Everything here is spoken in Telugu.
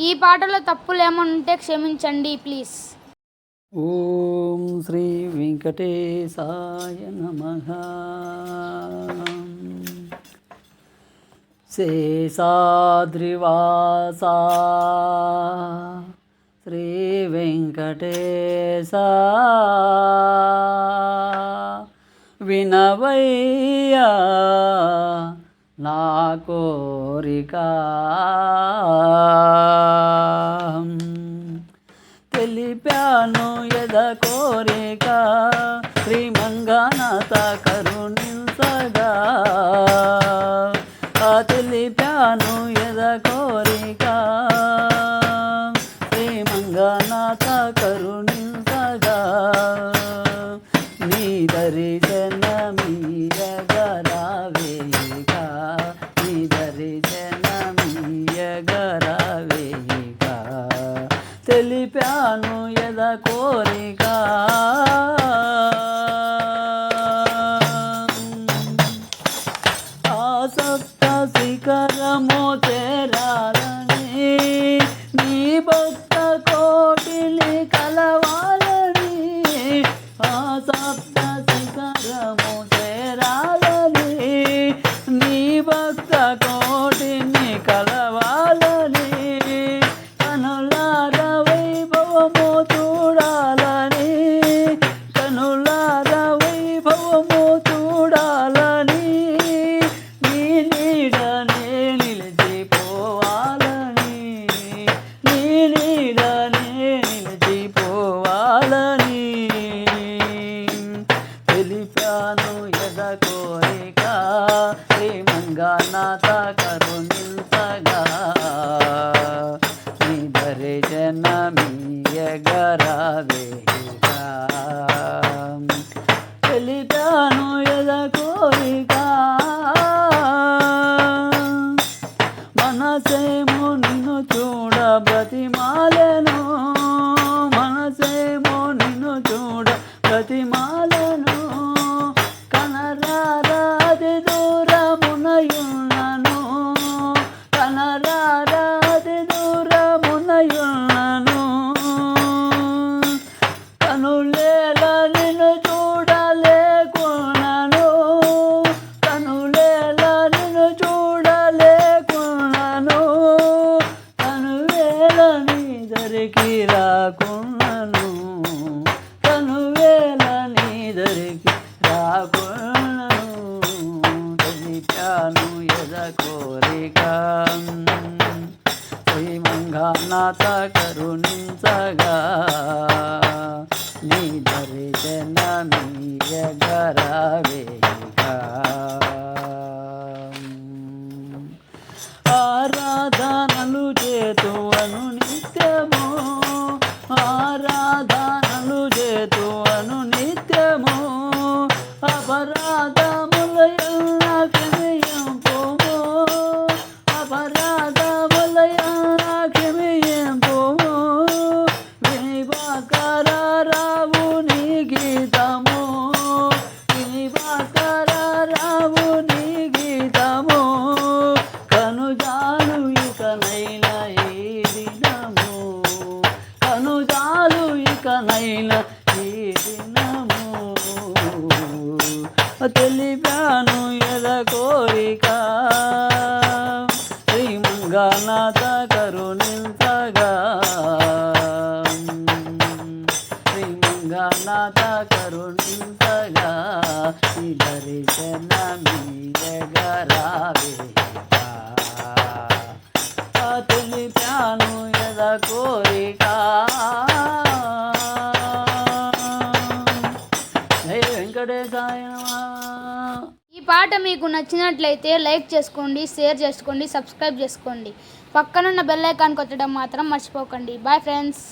ఈ పాటలో తప్పులు ఉంటే క్షమించండి ప్లీజ్. ఓం శ్రీ వెంకటేశాయ నమ. శేషాద్రివాసా. శ్రీ వెంకటేశ. వినవయ్యా. నా కోరిక. తెలిపాను ఎద కోరిక. శ్రీమంగనాథ కరుణించగా. తెలిపాను ఎద కోరిక. శ్రీమంగనాథ కరుణించగా. నీ దర్శనమీయగరావేయిక తెలిపాను ఎద కోరిక. తెలిపాను ఎద కోరిక ప్రేమంగా శ్రీమంగానాథ కరుణించగా నీ దర్శనమీయగరావేగా తెలిపాను కనులేల నిన్ను చూడలేకున్నాను. కనులేల నిన్ను చూడలేకున్నాను. కనువేల నీ దరికి రాకున్నాను. కనువేల నీ దరికి రాకున్నాను. తెలిపాను ఎద కోరిక శ్రీమంగానాథ కరుణించగా. నీ దర్శనమీయగరావేగా ఆరాధనలు చేతువను నిత్యము. ఆరాధనలు ఇకనైనా ఈ దినము కనుజాలు ఇకనైనా ఈ దినము తెలిపాను ఎద కోరిక? శ్రీమంగనాథ కరుణించగా? శ్రీమంగనాథ కరుణించగా? ఈ దర్శనమీయగరావేగా తెలిపాను ఎద కోరిక. ఈ పాట మీకు నచ్చినట్లయితే లైక్ చేసుకోండి షేర్ చేసుకోండి సబ్స్క్రైబ్ చేసుకోండి. పక్కనున్న బెల్ ఐకాన్ కొట్టడం మాత్రం మర్చిపోకండి. Bye friends.